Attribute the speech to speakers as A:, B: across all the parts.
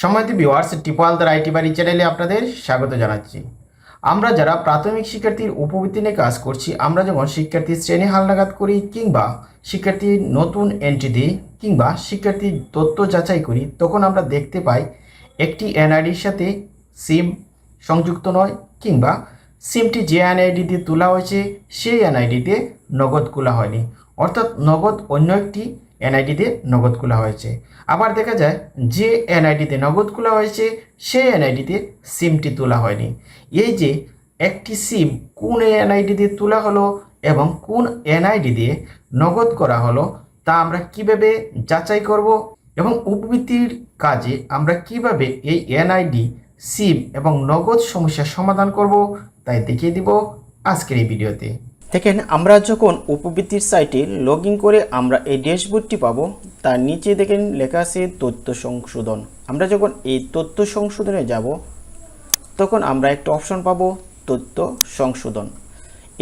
A: সময়ত viewers টিপাল the IT বাড়ি চ্যানেলে আপনাদের স্বাগত জানাচ্ছি। আমরা যারা প্রাথমিক শিক্ষার্থীর উপবৃত্তি নিয়ে কাজ করছি, আমরা যখন শিক্ষার্থীর শ্রেণি হালনাগাদ করি কিংবা শিক্ষার্থীর নতুন এন্ট্রি দিই কিংবা শিক্ষার্থীর তথ্য যাচাই করি, তখন আমরা দেখতে পাই একটি এনআইডির সাথে সিম সংযুক্ত নয় কিংবা সিমটি যে এনআইডি দিয়ে তোলা হয়েছে, সেই এনআইডিতে নগদ খোলা হয়নি। অর্থাৎ নগদ অন্য একটি এনআইডিতে নগদ খোলা হয়েছে। আবার দেখা যায় যে এনআইডিতে নগদ খোলা হয়েছে, সেই এনআইডিতে সিমটি তোলা হয়নি। এই যে একটি সিম কোন এনআইডি দিয়ে তোলা হলো এবং কোন এনআইডি দিয়ে নগদ করা হলো, তা আমরা কীভাবে যাচাই করব এবং উপবৃত্তির কাজে আমরা কীভাবে এই এনআইডি, সিম এবং নগদ সমস্যার সমাধান করব, তাই দেখিয়ে দিব আজকের এই ভিডিওতে।
B: দেখেন, আমরা যখন উপবৃত্তির সাইটে লগ করে আমরা এই ড্যাশবোর্ডটি পাবো, তার নিচে দেখেন লেখা আছে তথ্য সংশোধন। আমরা যখন এই তথ্য সংশোধনে যাব, তখন আমরা একটা অপশন পাবো, তথ্য সংশোধন।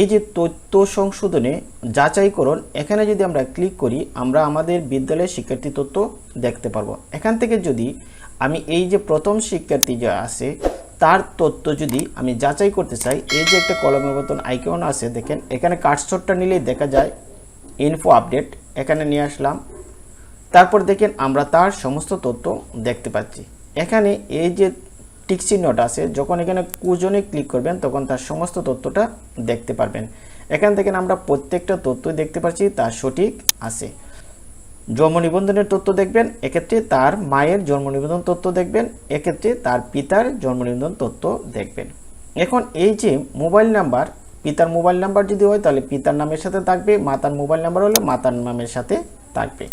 B: এই যে তথ্য সংশোধনে যাচাইকরণ, এখানে যদি আমরা ক্লিক করি, আমরা আমাদের বিদ্যালয়ের শিক্ষার্থী তথ্য দেখতে পারব। এখান থেকে যদি আমি এই যে প্রথম শিক্ষার্থী যে আছে তার তথ্য যদি আমি যাচাই করতে চাই, এই যে একটা কলমের মতন আইকন আছে, দেখেন, এখানে কার্ডশটটা নিলেই দেখা যায় ইনফো আপডেট এখানে নিয়ে আসলাম। তারপর দেখেন, আমরা তার সমস্ত তথ্য দেখতে পাচ্ছি। এখানে এই যে টিক চিহ্নটা আছে, যখন এখানে কুজনে ক্লিক করবেন, তখন তার সমস্ত তথ্যটা দেখতে পারবেন। এখান থেকে আমরা প্রত্যেকটা তথ্যই দেখতে পাচ্ছি, তার সঠিক আছে। জন্ম নিবন্ধনের তথ্য দেখবেন, এক্ষেত্রে তার মায়ের জন্ম নিবন্ধন তথ্য দেখবেন, এক্ষেত্রে তার পিতার জন্ম নিবন্ধন তথ্য দেখবেন। এখন এই যে মোবাইল নাম্বার, পিতার মোবাইল নাম্বার যদি হয়, তাহলে পিতার নামের সাথে থাকবে, মাতার মোবাইল নাম্বার হলে মাতার নামের সাথে থাকবে।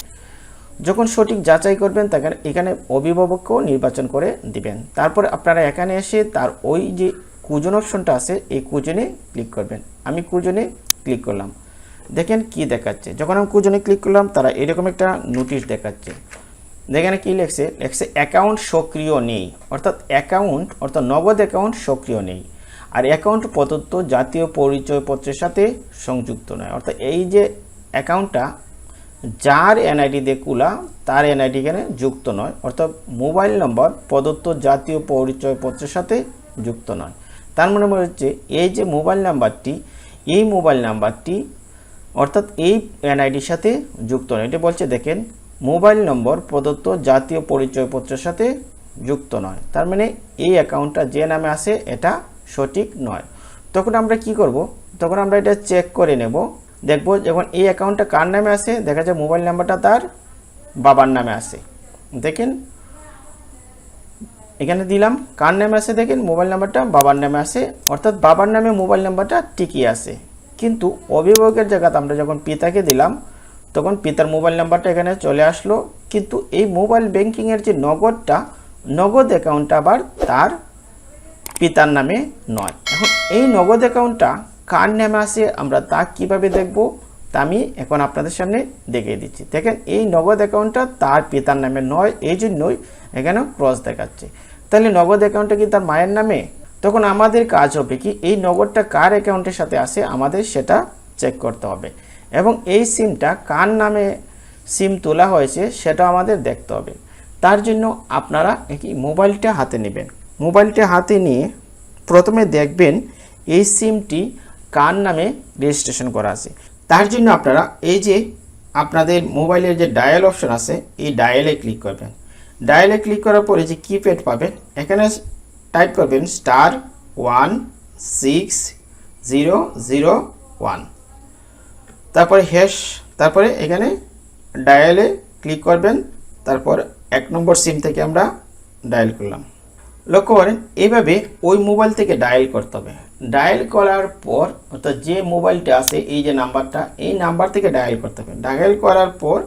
B: যখন সঠিক যাচাই করবেন তখন এখানে অভিভাবককেও নির্বাচন করে দিবেন। তারপর আপনারা এখানে এসে তার ওই যে কুজন অপশনটা আছে, এই কুজনে ক্লিক করবেন। আমি কুজনে ক্লিক করলাম। দেখেন কি দেখাচ্ছে। যখন আমি কুজনে ক্লিক করলাম, তারা এরকম একটা নোটিশ দেখাচ্ছে। দেখেন কি লেখছে? লেখছে অ্যাকাউন্ট সক্রিয় নেই। অর্থাৎ অ্যাকাউন্ট অর্থাৎ নগদ অ্যাকাউন্ট সক্রিয় নেই। আর অ্যাকাউন্ট প্রদত্ত জাতীয় পরিচয়পত্রের সাথে সংযুক্ত নয়। অর্থাৎ এই যে অ্যাকাউন্টটা যার এনআইডি দিয়ে কুলা তার এনআইডি এখানে যুক্ত নয়। অর্থাৎ মোবাইল নম্বর প্রদত্ত জাতীয় পরিচয়পত্রের সাথে যুক্ত নয়। তার মানে মনে হচ্ছে এই যে মোবাইল নাম্বারটি, এই মোবাইল নাম্বারটি অর্থাৎ এই এনআইডির সাথে যুক্ত নয়। এটা বলছে, দেখেন, মোবাইল নম্বর প্রদত্ত জাতীয় পরিচয়পত্রের সাথে যুক্ত নয়। তার মানে এই অ্যাকাউন্টটা যে নামে আছে, এটা সঠিক নয়। তখন আমরা কি করব? তখন আমরা এটা চেক করে নেব। দেখব যখন এই অ্যাকাউন্টটা কার নামে আছে, দেখা যায় মোবাইল নাম্বারটা তার বাবার নামে আছে। দেখেন, এখানে দিলাম, কার নামে আছে দেখেন, মোবাইল নাম্বারটা বাবার নামে আছে। অর্থাৎ বাবার নামে মোবাইল নাম্বারটা টিকিয়ে আছে। কিন্তু অভিভাবকের জায়গাতে আমরা যখন পিতাকে দিলাম, তখন পিতার মোবাইল নাম্বারটা এখানে চলে আসলো। কিন্তু এই মোবাইল ব্যাংকিংয়ের যে নগদটা, নগদ অ্যাকাউন্টটা আবার তার পিতার নামে নয়। এখন এই নগদ অ্যাকাউন্টটা কার নামে আছে, আমরা তা কীভাবে দেখব? তা আমি এখন আপনাদের সামনে দেখিয়ে দিচ্ছি। দেখেন, এই নগদ অ্যাকাউন্টটা তার পিতার নামে নয়, এই জন্যই এখানে ক্রস দেখাচ্ছে। তাহলে নগদ অ্যাকাউন্টটা কি তার মায়ের নামে? তখন আমাদের কাজ হবে কি, এই নগদটা কার অ্যাকাউন্টের সাথে আসে আমাদের সেটা চেক করতে হবে। এবং এই সিমটা কার নামে সিম তোলা হয়েছে সেটা আমাদের দেখতে হবে। তার জন্য আপনারা কি মোবাইলটা হাতে নেবেন। মোবাইলটা হাতে নিয়ে প্রথমে দেখবেন এই সিমটি কার নামে রেজিস্ট্রেশন করা আছে। তার জন্য আপনারা এই যে আপনাদের মোবাইলের যে ডায়াল অপশন আছে, এই ডায়ালে ক্লিক করবেন। ডায়ালে ক্লিক করার পরে যে কিপ্যাড পাবেন, এখানে টাইপ করবেন star one six zero zero one. তারপরে হ্যাশ তারপরে এখানে ডায়ালে ক্লিক করবেন, তারপর এক নম্বর সিম থেকে আমরা ডায়াল করলাম। লক্ষ্য করেন এইভাবে ওই মোবাইল থেকে ডায়াল করতে হবে। ডায়াল করার পর, অর্থাৎ যে মোবাইলটা আছে, এই যে নাম্বারটা এই নাম্বার থেকে ডায়াল করতে হবে। ডায়াল করার পর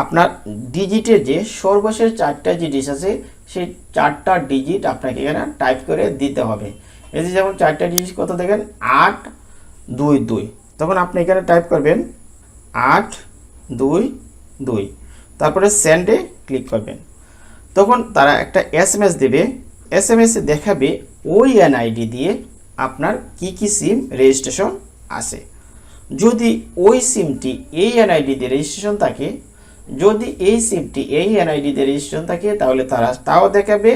B: আপনার ডিজিটের যে সর্বশেষ চারটা যে ডিজিট আছে, সেই চারটা ডিজিট আপনাকে এখানে টাইপ করে দিতে হবে। এই যে যেমন চারটা ডিজিট কত দেখেন? আট, দুই দুই। তখন আপনি এখানে টাইপ করবেন, আট, দুই দুই। তারপরে সেন্ডে ক্লিক করবেন। তখন তারা একটা এস এম এস দেবে। এস এম এসে দেখাবে ওই এনআইডি দিয়ে আপনার কি কি সিম রেজিস্ট্রেশন আছে। যদি ওই সিমটি এই এনআইডি দিয়ে রেজিস্ট্রেশন থাকে যদি এই সিমটি এই এনআইডিতে রেজিস্ট্রেশন থাকে, তাহলে তারা তাও দেখাবে।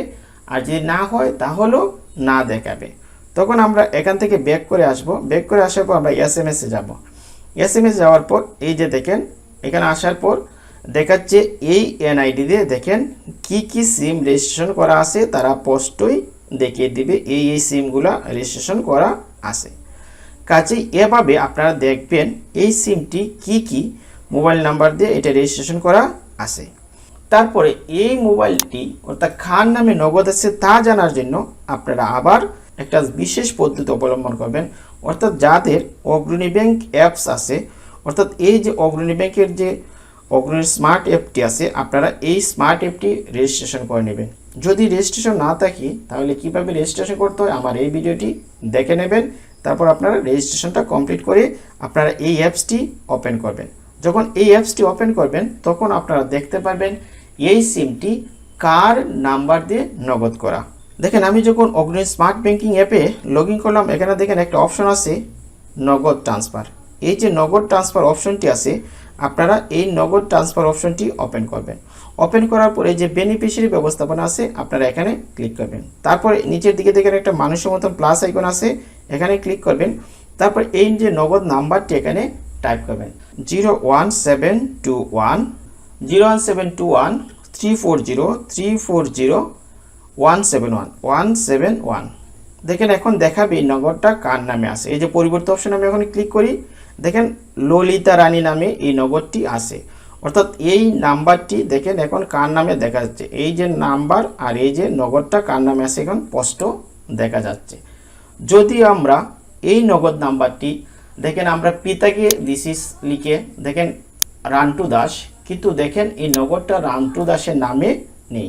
B: আর যদি না হয়, তাহলেও না দেখাবে। তখন আমরা এখান থেকে ব্যাক করে আসব। ব্যাক করে আসার পর আমরা এস এম এসে যাব। এস এম এস যাওয়ার পর, এই যে দেখেন, এখানে আসার পর দেখাচ্ছে এই এনআইডি দিয়ে দেখেন কি কি সিম রেজিস্ট্রেশন করা আছে, তারা স্পষ্টই দেখিয়ে দিবে এই এই সিমগুলো রেজিস্ট্রেশন করা আছে। কাজেই এভাবে আপনারা দেখবেন এই সিমটি কি কি মোবাইল নাম্বার দিয়ে এটা রেজিস্ট্রেশন করা আছে। তারপরে এই মোবাইলটি অর্থাৎ খান নামে নগদ আছে তা জানার জন্য আপনারা আবার একটা বিশেষ পদ্ধতি অবলম্বন করবেন, অর্থাৎ যাদের অগ্রণী ব্যাংক অ্যাপস আছে, অর্থাৎ এই যে অগ্রণী ব্যাংকের যে অগ্রণী স্মার্ট অ্যাপটি আছে, আপনারা এই স্মার্ট অ্যাপটি রেজিস্ট্রেশন করে নেবেন। যদি রেজিস্ট্রেশন না থাকে, তাহলে কীভাবে রেজিস্ট্রেশন করতে হয় আমার এই ভিডিওটি দেখে নেবেন, তারপর আপনারা রেজিস্ট্রেশনটা কমপ্লিট করে আপনারা এই অ্যাপসটি ওপেন করবেন। যখন এই অ্যাপসটি ওপেন করবেন, তখন আপনারা দেখতে পারবেন এই সিমটি কার নাম্বার দিয়ে নগদ করা। দেখেন, আমি যখন অগ্নি স্মার্ট ব্যাংকিং অ্যাপে লগ করলাম, এখানে দেখেন একটা অপশন আছে, নগদ ট্রান্সফার এই যে নগদ ট্রান্সফার অপশনটি আছে, আপনারা এই নগদ ট্রান্সফার অপশনটি ওপেন করবেন। ওপেন করার পরে যে বেনিফিশিয়ারি ব্যবস্থাপনা আছে, আপনারা এখানে ক্লিক করবেন। তারপরে নিচের দিকে দেখেন একটা মানুষের মতন প্লাস আইকন আছে, এখানে ক্লিক করবেন। তারপর এই যে নগদ নাম্বারটি এখানে টাইপ করবেন। Zero one seven two one zero one seven two one three four zero three four zero one seven one one seven one দেখেন এখন দেখাবে এই নগরটা কার নামে আছে। এই যে পরিবর্তন অপশন আমি এখন ক্লিক করি, দেখেন ললিতা রানী নামে এই নগরটি আছে। অর্থাৎ এই নাম্বারটি দেখেন এখন কার নামে দেখা যাচ্ছে। এই যে নাম্বার আর এই যে নগদটা কার নামে আছে এখন স্পষ্ট দেখা যাচ্ছে। যদি আমরা এই নগদ নাম্বারটি দেখেন আমরা পিতাকে দিসিস লিখে, দেখেন রান্টু দাস কিন্তু দেখেন এই নগরটা রান্টু দাসের নামে নেই।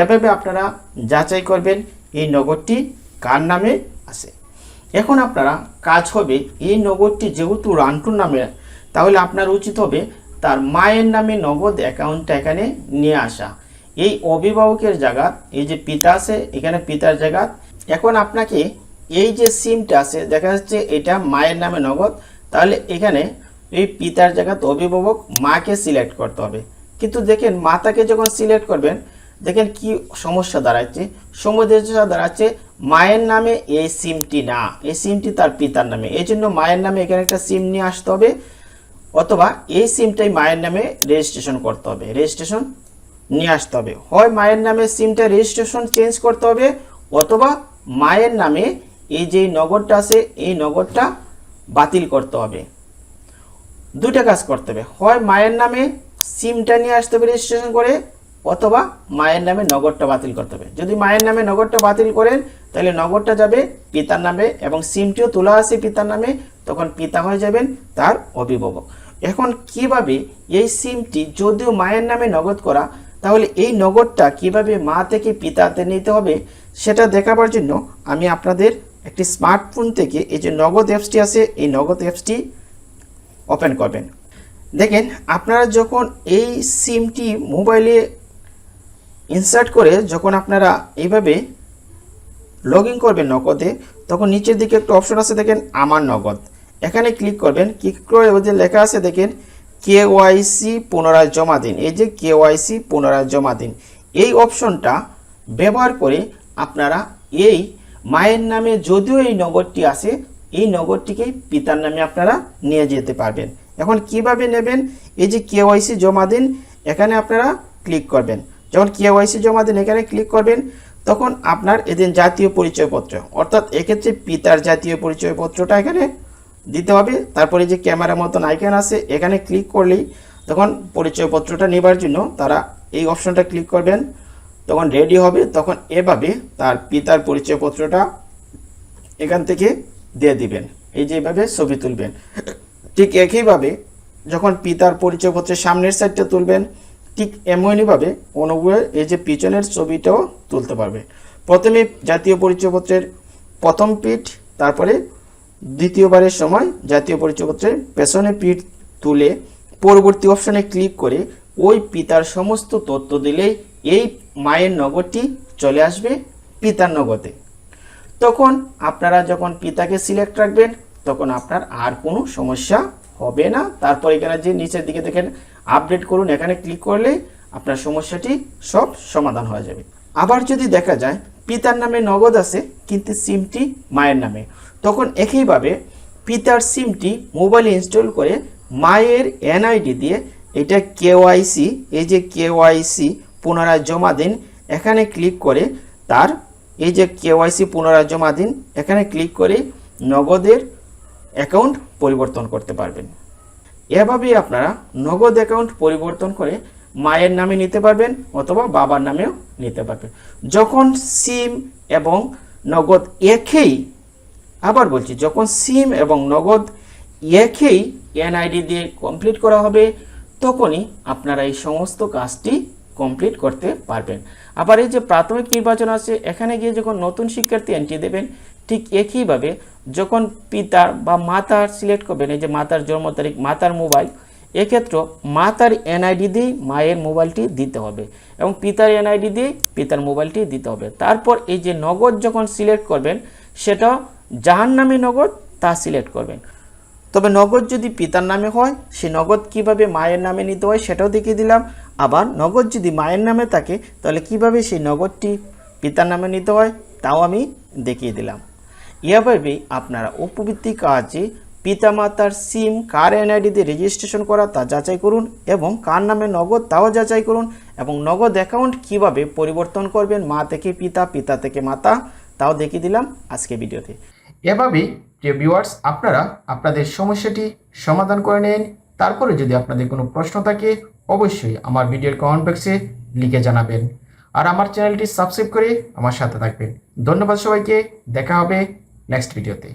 B: এভাবে আপনারা যাচাই করবেন এই নগরটি কার নামে আছে। এখন আপনারা কাজ হবে এই নগদটি যেহেতু রান্টুর নামে, তাহলে আপনার উচিত হবে তার মায়ের নামে নগদ অ্যাকাউন্টটা এখানে নিয়ে আসা। এই অভিভাবকের জায়গা, এই যে পিতা আছে, এখানে পিতার জায়গা। এখন আপনাকে এই যে সিমটা আছে, দেখা যাচ্ছে এটা মায়ের নামে নগদ, তাহলে এখানে এই পিতার জায়গাতে অভিভাবক মাকে সিলেক্ট করতে হবে। কিন্তু দেখেন, মাতাকে যখন সিলেক্ট করবেন, দেখেন কি সমস্যা দাঁড়াচ্ছে। সমস্যা দাঁড়াচ্ছে মায়ের নামে এই সিমটি না, এই সিমটি তার পিতার নামে। এই জন্য মায়ের নামে এখানে একটা সিম নিয়ে আসতে হবে, অথবা এই সিমটাই মায়ের নামে রেজিস্ট্রেশন করতে হবে রেজিস্ট্রেশন নিয়ে আসতে হবে। হয় মায়ের নামে সিমটা রেজিস্ট্রেশন চেঞ্জ করতে হবে, অথবা মায়ের নামে এই যে নগদটা আছে, এই নগদটা বাতিল করতে হবে। দুইটা কাজ করতে হবে। হয় মায়ের নামে সিমটা নিয়ে আসতে হবে রেজিস্ট্রেশন করে, অথবা মায়ের নামে নগদটা বাতিল করতে হবে। যদি মায়ের নামে নগদটা বাতিল করেন, তাহলে নগদটা যাবে পিতার নামে এবং সিমটিও তোলা আছে পিতার নামে, তখন পিতা হয়ে যাবেন তার অভিভাবক। এখন কীভাবে এই সিমটি যদিও মায়ের নামে নগদ করা, তাহলে এই নগদটা কীভাবে মা থেকে পিতাতে নিতে হবে, সেটা দেখাবার জন্য আমি আপনাদের একটি স্মার্টফোন থেকে এই যে নগদ অ্যাপসটি আছে, এই নগদ অ্যাপসটি ওপেন করবেন। দেখেন, আপনারা যখন এই সিমটি মোবাইলে ইনসার্ট করে যখন আপনারা এইভাবে লগ ইন করবেন নগদে, তখন নিচের দিকে একটা অপশন আছে, দেখেন, আমার নগদ। এখানে ক্লিক করবেন, ক্লিক করে যে লেখা আছে, দেখেন, কে ওয়াইসি পুনরায় জমা দিন। এই যে কে ওয়াইসি পুনরায় জমা দিন। এই অপশনটা ব্যবহার করে আপনারা এই মায়ের নামে যদিও এই নগরটি আছে, এই নগদটিকে পিতার নামে আপনারা নিয়ে যেতে পারবেন। এখন কীভাবে নেবেন? এই যে কেওয়াইসি জমা দিন, এখানে আপনারা ক্লিক করবেন। যখন কেওয়াইসি জমা দিন, এখানে ক্লিক করবেন, তখন আপনার এদিন জাতীয় পরিচয়পত্র, অর্থাৎ এক্ষেত্রে পিতার জাতীয় পরিচয়পত্রটা এখানে দিতে হবে। তারপরে যে ক্যামেরা মতন আইকন আছে, এখানে ক্লিক করলেই তখন পরিচয়পত্রটা নেবার জন্য তারা এই অপশনটা ক্লিক করবেন। তখন রেডি হবে, তখন এভাবে তার পিতার পরিচয়পত্রটা এখান থেকে দিয়ে দিবেন। এই যে এভাবে ছবি তুলবেন। ঠিক একইভাবে যখন পিতার পরিচয়পত্রের সামনের সাইডটা তুলবেন, ঠিক এমনইভাবে অনুগ্রহে এই যে পিছনের ছবিটাও তুলতে পারবে। প্রথমে জাতীয় পরিচয়পত্রের প্রথম পিঠ, তারপরে দ্বিতীয়বারের সময় জাতীয় পরিচয়পত্রের পেছনে পিঠ তুলে পরবর্তী অপশনে ক্লিক করে ওই পিতার সমস্ত তথ্য দিলেই এই মায়ের নগদটি চলে আসবে পিতার নগদে তখন আপনারা যখন পিতাকে সিলেক্ট রাখবেন, তখন আপনার আর কোনো সমস্যা হবে না। তারপর এখানে যে নিচের দিকে দেখেন আপডেট করুন, এখানে ক্লিক করলে আপনার সমস্যাটি সব সমাধান হয়ে যাবে। আবার যদি দেখা যায়, পিতার নামে নগদ আছে, কিন্তু সিমটি মায়ের নামে। তখন একইভাবে পিতার সিমটি মোবাইলে ইনস্টল করে মায়ের এনআইডি দিয়ে, এটা কেওয়াইসি এই যে কেওয়াইসি পুনরায় জমা দিন, এখানে ক্লিক করে তার এই যে কেওয়াইসি পুনরায় জমা দিন, এখানে ক্লিক করে নগদের অ্যাকাউন্ট পরিবর্তন করতে পারবেন। এভাবেই আপনারা নগদ অ্যাকাউন্ট পরিবর্তন করে মায়ের নামে নিতে পারবেন অথবা বাবার নামেও নিতে পারবেন। যখন সিম এবং নগদ একই, আবার বলছি, যখন সিম এবং নগদ একই এনআইডি দিয়ে কমপ্লিট করা হবে, তখনই আপনারা এই সমস্ত কাজটি কমপ্লিট করতে পারবেন। আবার এই যে প্রাথমিক নির্বাচন আছে এখানে গিয়ে যখন নতুন শিক্ষার্থী এন্ট্রি দেবেন, ঠিক একইভাবে যখন পিতার বা মাতার সিলেক্ট করবেন, এই যে মাতার জন্ম তারিখ, মাতার মোবাইল এক্ষেত্রে মাতার এনআইডি দিয়েই মায়ের মোবাইলটি দিতে হবে এবং পিতার এনআইডি দিয়ে পিতার মোবাইলটি দিতে হবে। তারপর এই যে নগদ যখন সিলেক্ট করবেন সেটা যাহার নামে নগদ তা সিলেক্ট করবেন। তবে নগদ যদি পিতার নামে হয় সে নগদ কীভাবে মায়ের নামে নিতে হয়, সেটাও দেখিয়ে দিলাম। আবার নগদ যদি মায়ের নামে থাকে, তাহলে কীভাবে সেই নগদটি পিতার নামে নিতে হয়? তাও আমি দেখিয়ে দিলাম। এভাবেই আপনারা উপবৃত্তি কাজে পিতামাতার সিম কার এনআইডিতে রেজিস্ট্রেশন করা তা যাচাই করুন এবং কার নামে নগদ তাও যাচাই করুন এবং নগদ অ্যাকাউন্ট কীভাবে পরিবর্তন করবেন, মা থেকে পিতা পিতা থেকে মাতা, তাও দেখিয়ে দিলাম আজকে ভিডিওতে।
A: এভাবেই প্রিয় ভিউয়ার্স আপনারা আপনাদের সমস্যাটি সমাধান করে নেন। তারপরে যদি আপনাদের কোনো প্রশ্ন থাকে অবশ্যই আমার ভিডিওর কমেন্ট বক্সে লিখে জানাবেন। আর আমার চ্যানেলটি সাবস্ক্রাইব করে আমার সাথে থাকবেন। ধন্যবাদ সবাইকে। দেখা হবে নেক্সট ভিডিওতে